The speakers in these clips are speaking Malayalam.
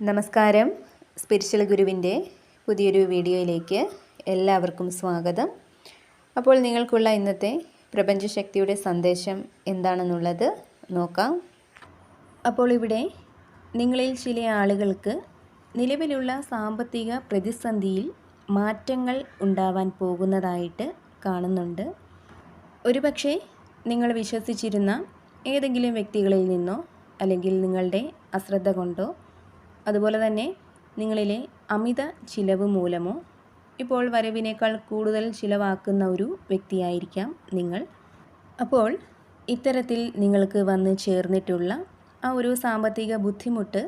നമസ്കാരം. സ്പിരിച്വൽ ഗുരുവിന്റെ പുതിയൊരു വീഡിയോയിലേക്ക് എല്ലാവർക്കും സ്വാഗതം. അപ്പോൾ നിങ്ങൾക്കുള്ള ഇന്നത്തെ പ്രപഞ്ചശക്തിയുടെ സന്ദേശം എന്താണെന്നുള്ളത് നോക്കാം. അപ്പോൾ ഇവിടെ നിങ്ങളിൽ ചില ആളുകൾക്ക് നിലവിലുള്ള സാമ്പത്തിക പ്രതിസന്ധിയിൽ മാറ്റങ്ങൾ ഉണ്ടാവാൻ പോകുന്നതായിട്ട് കാണുന്നുണ്ട്. ഒരുപക്ഷെ നിങ്ങൾ വിശ്വസിച്ചിരുന്ന ഏതെങ്കിലും വ്യക്തികളിൽ നിന്നോ അല്ലെങ്കിൽ നിങ്ങളുടെ അശ്രദ്ധ കൊണ്ടോ അതുപോലെ തന്നെ നിങ്ങളിലെ അമിത ചിലവ് മൂലമോ ഇപ്പോൾ വരവിനേക്കാൾ കൂടുതൽ ചിലവാക്കുന്ന ഒരു വ്യക്തിയായിരിക്കാം നിങ്ങൾ. അപ്പോൾ ഇത്തരത്തിൽ നിങ്ങൾക്ക് വന്ന് ചേർന്നിട്ടുള്ള ആ ഒരു സാമ്പത്തിക ബുദ്ധിമുട്ട്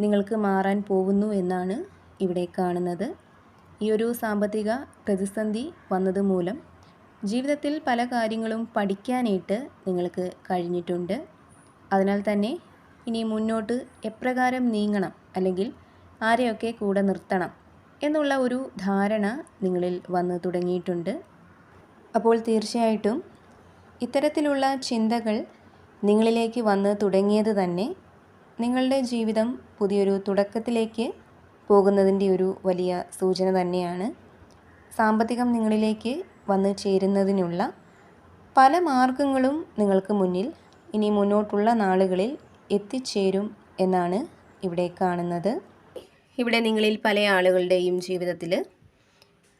നിങ്ങൾക്ക് മാറാൻ പോകുന്നു എന്നാണ് ഇവിടെ കാണുന്നത്. ഈ ഒരു സാമ്പത്തിക പ്രതിസന്ധി വന്നതുമൂലം ജീവിതത്തിൽ പല കാര്യങ്ങളും പഠിക്കാനായിട്ട് നിങ്ങൾക്ക് കഴിഞ്ഞിട്ടുണ്ട്. അതിനാൽ തന്നെ ഇനി മുന്നോട്ട് എപ്രകാരം നീങ്ങണം അല്ലെങ്കിൽ ആരെയൊക്കെ കൂടെ നിർത്തണം എന്നുള്ള ഒരു ധാരണ നിങ്ങളിൽ വന്നു തുടങ്ങിയിട്ടുണ്ട്. അപ്പോൾ തീർച്ചയായിട്ടും ഇത്തരത്തിലുള്ള ചിന്തകൾ നിങ്ങളിലേക്ക് വന്ന് തുടങ്ങിയത് തന്നെ നിങ്ങളുടെ ജീവിതം പുതിയൊരു തുടക്കത്തിലേക്ക് പോകുന്നതിന്റെ ഒരു വലിയ സൂചന തന്നെയാണ്. സാമ്പത്തികം നിങ്ങളിലേക്ക് വന്ന് ചേരുന്നതിനുള്ള പല മാർഗങ്ങളും നിങ്ങൾക്ക് മുന്നിൽ ഇനി മുന്നോട്ടുള്ള നാളുകളിൽ എത്തിച്ചേരും എന്നാണ് ഇവിടെ കാണുന്നത്. ഇവിടെ നിങ്ങളിൽ പല ആളുകളുടെയും ജീവിതത്തിൽ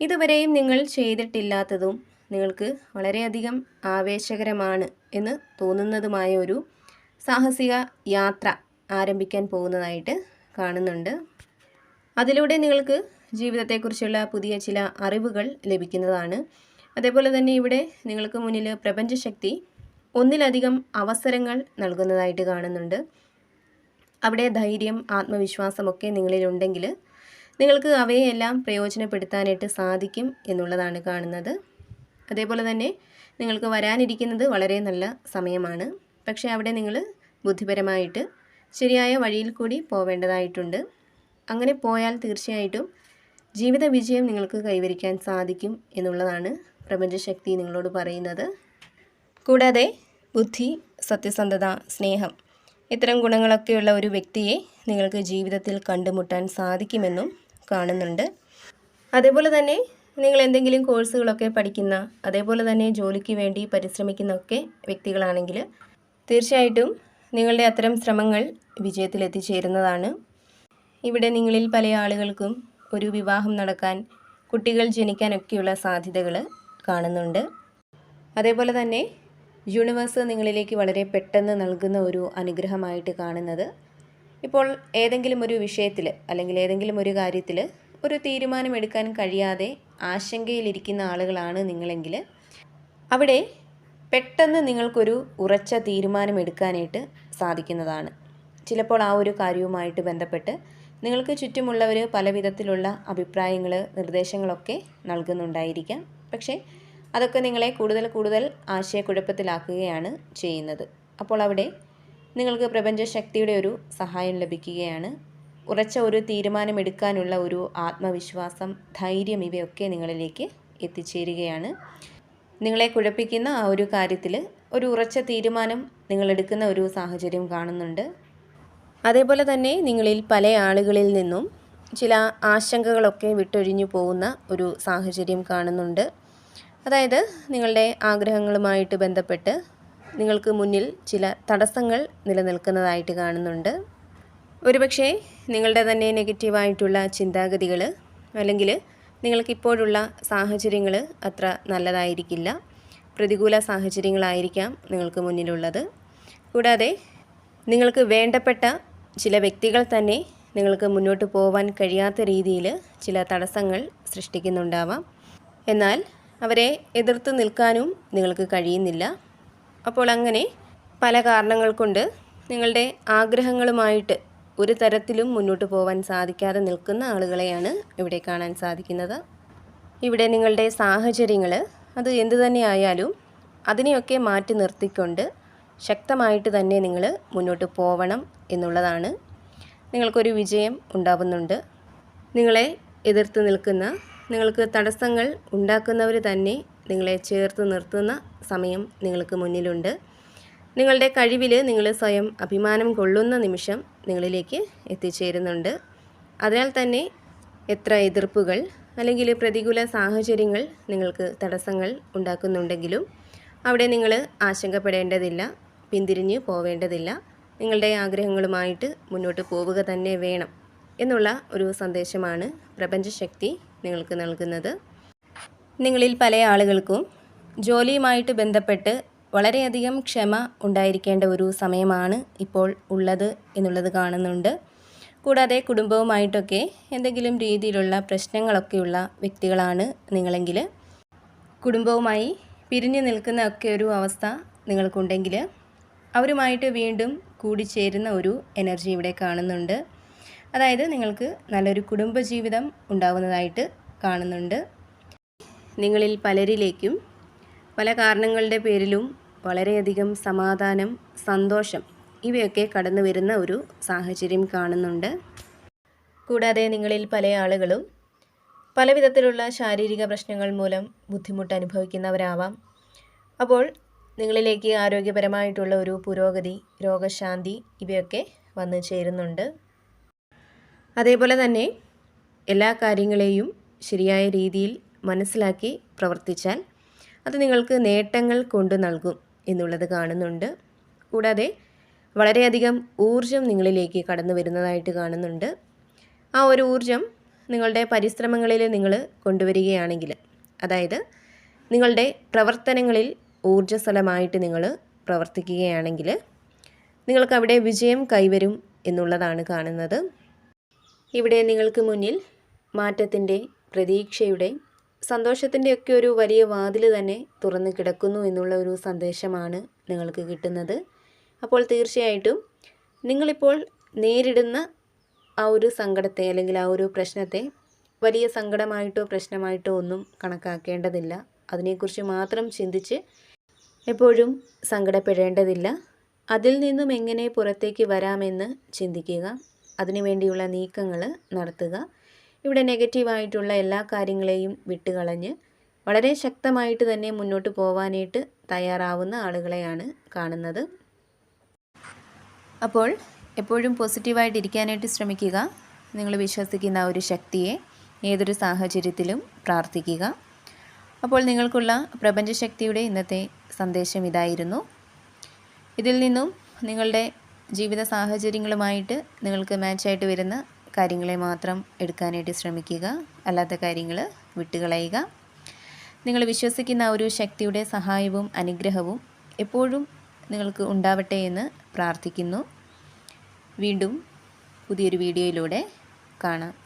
ഇതുവരെയും നിങ്ങൾ ചെയ്തിട്ടില്ലാത്തതും നിങ്ങൾക്ക് വളരെയധികം ആവേശകരമാണ് എന്ന് തോന്നുന്നതുമായ ഒരു സാഹസിക യാത്ര ആരംഭിക്കാൻ പോകുന്നതായിട്ട് കാണുന്നുണ്ട്. അതിലൂടെ നിങ്ങൾക്ക് ജീവിതത്തെക്കുറിച്ചുള്ള പുതിയ ചില അറിവുകൾ ലഭിക്കുന്നതാണ്. അതേപോലെ തന്നെ ഇവിടെ നിങ്ങൾക്ക് മുന്നിൽ പ്രപഞ്ചശക്തി ഒന്നിലധികം അവസരങ്ങൾ നൽകുന്നതായിട്ട് കാണുന്നുണ്ട്. അവിടെ ധൈര്യം ആത്മവിശ്വാസമൊക്കെ നിങ്ങളിലുണ്ടെങ്കിൽ നിങ്ങൾക്ക് അവയെല്ലാം പ്രയോജനപ്പെടുത്താനായിട്ട് സാധിക്കും എന്നുള്ളതാണ് കാണുന്നത്. അതേപോലെ തന്നെ നിങ്ങൾക്ക് വരാനിരിക്കുന്നത് വളരെ നല്ല സമയമാണ്. പക്ഷേ അവിടെ നിങ്ങൾ ബുദ്ധിപരമായിട്ട് ശരിയായ വഴിയിൽ കൂടി പോവേണ്ടതായിട്ടുണ്ട്. അങ്ങനെ പോയാൽ തീർച്ചയായിട്ടും ജീവിത വിജയം നിങ്ങൾക്ക് കൈവരിക്കാൻ സാധിക്കും എന്നുള്ളതാണ് പ്രപഞ്ചശക്തി നിങ്ങളോട് പറയുന്നത്. കൂടാതെ ബുദ്ധി സത്യസന്ധത സ്നേഹം ഇത്തരം ഗുണങ്ങളൊക്കെയുള്ള ഒരു വ്യക്തിയെ നിങ്ങൾക്ക് ജീവിതത്തിൽ കണ്ടുമുട്ടാൻ സാധിക്കുമെന്നും കാണുന്നുണ്ട്. അതേപോലെ തന്നെ നിങ്ങൾ എന്തെങ്കിലും കോഴ്സുകളൊക്കെ പഠിക്കുന്ന അതേപോലെ തന്നെ ജോലിക്ക് വേണ്ടി പരിശ്രമിക്കുന്ന ഒക്കെ വ്യക്തികളാണെങ്കിൽ തീർച്ചയായിട്ടും നിങ്ങളുടെ അത്തരം ശ്രമങ്ങൾ വിജയത്തിലെത്തിച്ചേരുന്നതാണ് ഇവിടെ നിങ്ങളിൽ പല ആളുകൾക്കും ഒരു വിവാഹം നടക്കാൻ കുട്ടികൾ ജനിക്കാനൊക്കെയുള്ള സാധ്യതകൾ കാണുന്നുണ്ട്. അതേപോലെ തന്നെ യൂണിവേഴ്സ് നിങ്ങളിലേക്ക് വളരെ പെട്ടെന്ന് നൽകുന്ന ഒരു അനുഗ്രഹമായിട്ട് കാണുന്നത്. ഇപ്പോൾ ഏതെങ്കിലും ഒരു വിഷയത്തിൽ അല്ലെങ്കിൽ ഏതെങ്കിലും ഒരു കാര്യത്തിൽ ഒരു തീരുമാനമെടുക്കാൻ കഴിയാതെ ആശങ്കയിലിരിക്കുന്ന ആളുകളാണ് നിങ്ങളെങ്കിൽ അവിടെ പെട്ടെന്ന് നിങ്ങൾക്കൊരു ഉറച്ച തീരുമാനമെടുക്കാനായിട്ട് സാധിക്കുന്നതാണ്. ചിലപ്പോൾ ആ ഒരു കാര്യവുമായിട്ട് ബന്ധപ്പെട്ട് നിങ്ങൾക്ക് ചുറ്റുമുള്ളവർ പല വിധത്തിലുള്ള അഭിപ്രായങ്ങൾ നിർദ്ദേശങ്ങളൊക്കെ നൽകുന്നുണ്ടായിരിക്കാം. പക്ഷേ അതൊക്കെ നിങ്ങളെ കൂടുതൽ കൂടുതൽ ആശയക്കുഴപ്പത്തിലാക്കുകയാണ് ചെയ്യുന്നത്. അപ്പോൾ അവിടെ നിങ്ങൾക്ക് പ്രപഞ്ചശക്തിയുടെ ഒരു സഹായം ലഭിക്കുകയാണ്. ഉറച്ച ഒരു തീരുമാനമെടുക്കാനുള്ള ഒരു ആത്മവിശ്വാസം ധൈര്യം ഇവയൊക്കെ നിങ്ങളിലേക്ക് എത്തിച്ചേരുകയാണ്. നിങ്ങളെ കുഴപ്പിക്കുന്ന ആ ഒരു കാര്യത്തിൽ ഒരു ഉറച്ച തീരുമാനം നിങ്ങളെടുക്കുന്ന ഒരു സാഹചര്യം കാണുന്നുണ്ട്. അതേപോലെ തന്നെ നിങ്ങളിൽ പല ആളുകളിൽ നിന്നും ചില ആശങ്കകളൊക്കെ വിട്ടൊഴിഞ്ഞു പോകുന്ന ഒരു സാഹചര്യം കാണുന്നുണ്ട്. അതായത് നിങ്ങളുടെ ആഗ്രഹങ്ങളുമായിട്ട് ബന്ധപ്പെട്ട് നിങ്ങൾക്ക് മുന്നിൽ ചില തടസ്സങ്ങൾ നിലനിൽക്കുന്നതായിട്ട് കാണുന്നുണ്ട്. ഒരുപക്ഷെ നിങ്ങളുടെ തന്നെ നെഗറ്റീവായിട്ടുള്ള ചിന്താഗതികൾ അല്ലെങ്കിൽ നിങ്ങൾക്കിപ്പോഴുള്ള സാഹചര്യങ്ങൾ അത്ര നല്ലതായിരിക്കില്ല. പ്രതികൂല സാഹചര്യങ്ങളായിരിക്കാം നിങ്ങൾക്ക് മുന്നിലുള്ളത്. കൂടാതെ നിങ്ങൾക്ക് വേണ്ടപ്പെട്ട ചില വ്യക്തികൾ തന്നെ നിങ്ങൾക്ക് മുന്നോട്ട് പോകാൻ കഴിയാത്ത രീതിയിൽ ചില തടസ്സങ്ങൾ സൃഷ്ടിക്കുന്നുണ്ടാവാം. എന്നാൽ അവരെ എതിർത്ത് നിൽക്കാനും നിങ്ങൾക്ക് കഴിയുന്നില്ല. അപ്പോൾ അങ്ങനെ പല കാരണങ്ങൾ കൊണ്ട് നിങ്ങളുടെ ആഗ്രഹങ്ങളുമായിട്ട് ഒരു തരത്തിലും മുന്നോട്ട് പോകാൻ സാധിക്കാതെ നിൽക്കുന്ന ആളുകളെയാണ് ഇവിടെ കാണാൻ സാധിക്കുന്നത്. ഇവിടെ നിങ്ങളുടെ സാഹചര്യങ്ങൾ അത് എന്തു തന്നെ ആയാലും അതിനെയൊക്കെ മാറ്റി നിർത്തിക്കൊണ്ട് ശക്തമായിട്ട് തന്നെ നിങ്ങൾ മുന്നോട്ട് പോവണം എന്നുള്ളതാണ് നിങ്ങൾക്കൊരു വിജയം ഉണ്ടാവുന്നുണ്ട്. നിങ്ങളെ എതിർത്ത് നിൽക്കുന്ന നിങ്ങൾക്ക് തടസ്സങ്ങൾ ഉണ്ടാക്കുന്നവർ തന്നെ നിങ്ങളെ ചേർത്ത് നിർത്തുന്ന സമയം നിങ്ങൾക്ക് മുന്നിലുണ്ട്. നിങ്ങളുടെ കഴിവിൽ നിങ്ങൾ സ്വയം അഭിമാനം കൊള്ളുന്ന നിമിഷം നിങ്ങളിലേക്ക് എത്തിച്ചേരുന്നുണ്ട്. അതിനാൽ തന്നെ എത്ര എതിർപ്പുകൾ അല്ലെങ്കിൽ പ്രതികൂല സാഹചര്യങ്ങൾ നിങ്ങൾക്ക് തടസ്സങ്ങൾ ഉണ്ടാക്കുന്നുണ്ടെങ്കിലും അവിടെ നിങ്ങൾ ആശങ്കപ്പെടേണ്ടതില്ല പിന്തിരിഞ്ഞ് പോവേണ്ടതില്ല. നിങ്ങളുടെ ആഗ്രഹങ്ങളുമായിട്ട് മുന്നോട്ട് പോവുക തന്നെ വേണം. എന്നുള്ള ഒരു സന്ദേശമാണ് പ്രപഞ്ചശക്തി നിങ്ങൾക്ക് നൽകുന്നത്. നിങ്ങളിൽ പല ആളുകൾക്കും ജോലിയുമായിട്ട് ബന്ധപ്പെട്ട് വളരെയധികം ക്ഷമ ഉണ്ടായിരിക്കേണ്ട ഒരു സമയമാണ് ഇപ്പോൾ ഉള്ളത് എന്നുള്ളത് കാണുന്നുണ്ട്. കൂടാതെ കുടുംബവുമായിട്ടൊക്കെ എന്തെങ്കിലും രീതിയിലുള്ള പ്രശ്നങ്ങളൊക്കെയുള്ള വ്യക്തികളാണ് നിങ്ങളെങ്കിൽ. കുടുംബവുമായി പിരിഞ്ഞു നിൽക്കുന്ന ഒക്കെ ഒരു അവസ്ഥ നിങ്ങൾക്കുണ്ടെങ്കിൽ അവരുമായിട്ട് വീണ്ടും കൂടിച്ചേരുന്ന ഒരു എനർജി ഇവിടെ കാണുന്നുണ്ട്. അതായത് നിങ്ങൾക്ക് നല്ലൊരു കുടുംബജീവിതം ഉണ്ടാവുന്നതായിട്ട് കാണുന്നുണ്ട്. നിങ്ങളിൽ പലരിലേക്കും പല കാരണങ്ങളുടെ പേരിലും വളരെയധികം സമാധാനം സന്തോഷം ഇവയൊക്കെ കടന്നു വരുന്ന ഒരു സാഹചര്യം കാണുന്നുണ്ട്. കൂടാതെ നിങ്ങളിൽ പല ആളുകളും പല വിധത്തിലുള്ള ശാരീരിക പ്രശ്നങ്ങൾ മൂലം ബുദ്ധിമുട്ട് അനുഭവിക്കുന്നവരാവാം. അപ്പോൾ നിങ്ങളിലേക്ക് ആരോഗ്യപരമായിട്ടുള്ള ഒരു പുരോഗതി രോഗശാന്തി ഇവയൊക്കെ വന്നു ചേരുന്നുണ്ട്. അതേപോലെ തന്നെ എല്ലാ കാര്യങ്ങളെയും ശരിയായ രീതിയിൽ മനസ്സിലാക്കി പ്രവർത്തിച്ചാൽ അത് നിങ്ങൾക്ക് നേട്ടങ്ങൾ കൊണ്ടു നൽകും എന്നുള്ളത് കാണുന്നുണ്ട്. കൂടാതെ വളരെയധികം ഊർജം നിങ്ങളിലേക്ക് കടന്നു വരുന്നതായിട്ട് കാണുന്നുണ്ട്. ആ ഒരു ഊർജം നിങ്ങളുടെ പരിശ്രമങ്ങളിൽ നിങ്ങൾ കൊണ്ടുവരികയാണെങ്കിൽ അതായത് നിങ്ങളുടെ പ്രവർത്തനങ്ങളിൽ ഊർജസ്വലമായിട്ട് നിങ്ങൾ പ്രവർത്തിക്കുകയാണെങ്കിൽ നിങ്ങൾക്ക് അവിടെ വിജയം കൈവരും എന്നുള്ളതാണ് കാണുന്നത്. ഇവിടെ നിങ്ങൾക്ക് മുന്നിൽ മാറ്റത്തിന്റെ പ്രതീക്ഷയുടെ സന്തോഷത്തിന്റെയൊക്കെ ഒരു വലിയ വാതിൽ തന്നെ തുറന്ന് കിടക്കുന്നു എന്നുള്ള ഒരു സന്ദേശമാണ് നിങ്ങൾക്ക് കിട്ടുന്നത്. അപ്പോൾ തീർച്ചയായിട്ടും നിങ്ങളിപ്പോൾ നേരിടുന്ന ആ ഒരു സങ്കടത്തെ അല്ലെങ്കിൽ ആ ഒരു പ്രശ്നത്തെ വലിയ സങ്കടമായിട്ടോ പ്രശ്നമായിട്ടോ ഒന്നും കണക്കാക്കേണ്ടതില്ല. അതിനെക്കുറിച്ച് മാത്രം ചിന്തിച്ച് എപ്പോഴും സങ്കടപ്പെടേണ്ടതില്ല. അതിൽ നിന്നും എങ്ങനെ പുറത്തേക്ക് വരാമെന്ന് ചിന്തിക്കുക. അതിനുവേണ്ടിയുള്ള നീക്കങ്ങൾ നടത്തുക. ഇവിടെ നെഗറ്റീവായിട്ടുള്ള എല്ലാ കാര്യങ്ങളെയും വിട്ടുകളഞ്ഞ് വളരെ ശക്തമായിട്ട് തന്നെ മുന്നോട്ട് പോവാനായിട്ട് തയ്യാറാവുന്ന ആളുകളെയാണ് കാണുന്നത്. അപ്പോൾ എപ്പോഴും പോസിറ്റീവായിട്ട് ഇരിക്കാനായിട്ട് ശ്രമിക്കുക. നിങ്ങൾ വിശ്വസിക്കുന്ന ആ ഒരു ശക്തിയെ ഏതൊരു സാഹചര്യത്തിലും പ്രാർത്ഥിക്കുക. അപ്പോൾ നിങ്ങൾക്കുള്ള പ്രപഞ്ചശക്തിയുടെ ഇന്നത്തെ സന്ദേശം ഇതായിരുന്നു. ഇതിൽ നിന്നും നിങ്ങളുടെ ജീവിത സാഹചര്യങ്ങളുമായിട്ട് നിങ്ങൾക്ക് മാച്ചായിട്ട് വരുന്ന കാര്യങ്ങളെ മാത്രം എടുക്കാനായിട്ട് ശ്രമിക്കുക. അല്ലാത്ത കാര്യങ്ങൾ വിട്ടുകളയുക. നിങ്ങൾ വിശ്വസിക്കുന്ന ഒരു ശക്തിയുടെ സഹായവും അനുഗ്രഹവും എപ്പോഴും നിങ്ങൾക്ക് ഉണ്ടാവട്ടെ എന്ന് പ്രാർത്ഥിക്കുന്നു. വീണ്ടും പുതിയൊരു വീഡിയോയിലൂടെ കാണാം.